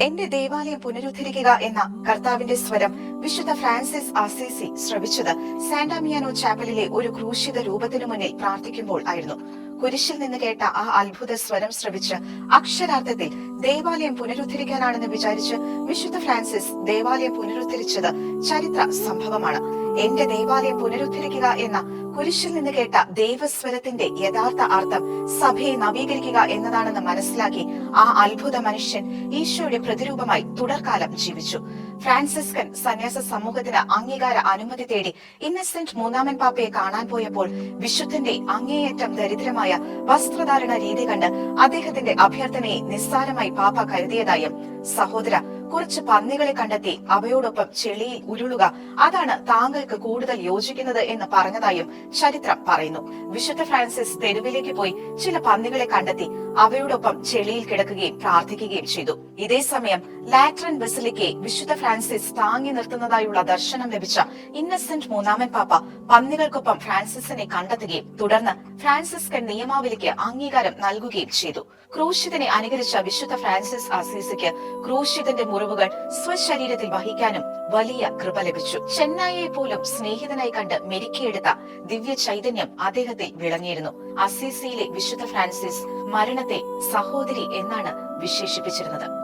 എന്റെ ദേവാലയം പുനരുദ്ധരിക്കുക എന്ന കർത്താവിന്റെ സ്വരം വിശുദ്ധ ഫ്രാൻസിസ് അസീസി ശ്രവിച്ചത് സാന്റാമിയാനോ ചാപ്പലിലെ ഒരു ക്രൂശിത രൂപത്തിനു മുന്നിൽ പ്രാർത്ഥിക്കുമ്പോൾ ആയിരുന്നു. കുരിശിൽ നിന്ന് കേട്ട ആ അത്ഭുത സ്വരം ശ്രവിച്ച് അക്ഷരാർത്ഥത്തിൽ ദേവാലയം പുനരുദ്ധരിക്കാനാണെന്ന് വിചാരിച്ച് വിശുദ്ധ ഫ്രാൻസിസ് ദേവാലയം പുനരുദ്ധരിച്ചത് ചരിത്ര സംഭവമാണ്. എന്റെ ദേവാലയം പുനരുദ്ധരിക്കുക എന്ന കുരിശിൽ നിന്ന് കേട്ട ദൈവസ്വരത്തിന്റെ യഥാർത്ഥ അർത്ഥം സഭയെ നവീകരിക്കുക എന്നതാണെന്ന് മനസ്സിലാക്കി ആ അത്ഭുത മനുഷ്യൻ ഈശോയുടെ പ്രതിരൂപമായി തുടർക്കാലം ജീവിച്ചു. ഫ്രാൻസിസ്കൻ സന്യാസ സമൂഹത്തിന് അംഗീകാര അനുമതി തേടി ഇന്നസെന്റ് മൂന്നാമൻ പാപ്പയെ കാണാൻ പോയപ്പോൾ വിശുദ്ധന്റെ അങ്ങേയറ്റം ദരിദ്രമായ വസ്ത്രധാരണ രീതി കണ്ട് അദ്ദേഹത്തിന്റെ അഭ്യർത്ഥനയെ നിസ്സാരമായി പാപ്പ കരുതിയതായും സഹോദര കുറച്ച് പന്നികളെ കണ്ടെത്തി അവയോടൊപ്പം ചെളിയിൽ ഉരുളുക അതാണ് താങ്കൾക്ക് കൂടുതൽ യോജിക്കുന്നത് എന്ന് പറഞ്ഞതായും ചരിത്രം പറയുന്നു. വിശുദ്ധ ഫ്രാൻസിസ് തെരുവിലേക്ക് പോയി ചില പന്നികളെ കണ്ടെത്തി അവയോടൊപ്പം ചെളിയിൽ കിടക്കുകയും പ്രാർത്ഥിക്കുകയും ചെയ്തു. ഇതേ സമയം ലാട്രൻ ബസിലിക്കയെ വിശുദ്ധ ഫ്രാൻസിസ് താങ്ങി നിർത്തുന്നതായുള്ള ദർശനം ലഭിച്ച ഇന്നസെന്റ് മൂന്നാമൻ പാപ്പ പന്നികൾക്കൊപ്പം ഫ്രാൻസിസിനെ കണ്ടെത്തുകയും തുടർന്ന് ഫ്രാൻസിസ്കൻ നിയമാവലിക്ക് അംഗീകാരം നൽകുകയും ചെയ്തു. ക്രൂശിതനെ അനുകരിച്ച വിശുദ്ധ ഫ്രാൻസിസ് അസീസിക്ക് ക്രൂശിതന്റെ മുറിവുകൾ സ്വശരീരത്തിൽ വഹിക്കാനും വലിയ കൃപ ലഭിച്ചു. ചെന്നായിയെ പോലും സ്നേഹിതനായി കണ്ട് മെരുക്കിയെടുത്ത ദിവ്യ ചൈതന്യം അദ്ദേഹത്തെ വിളങ്ങിയിരുന്നു. അസീസിയിലെ വിശുദ്ധ ഫ്രാൻസിസ് മരണത്തെ സഹോദരി എന്നാണ് വിശേഷിപ്പിച്ചിരുന്നത്.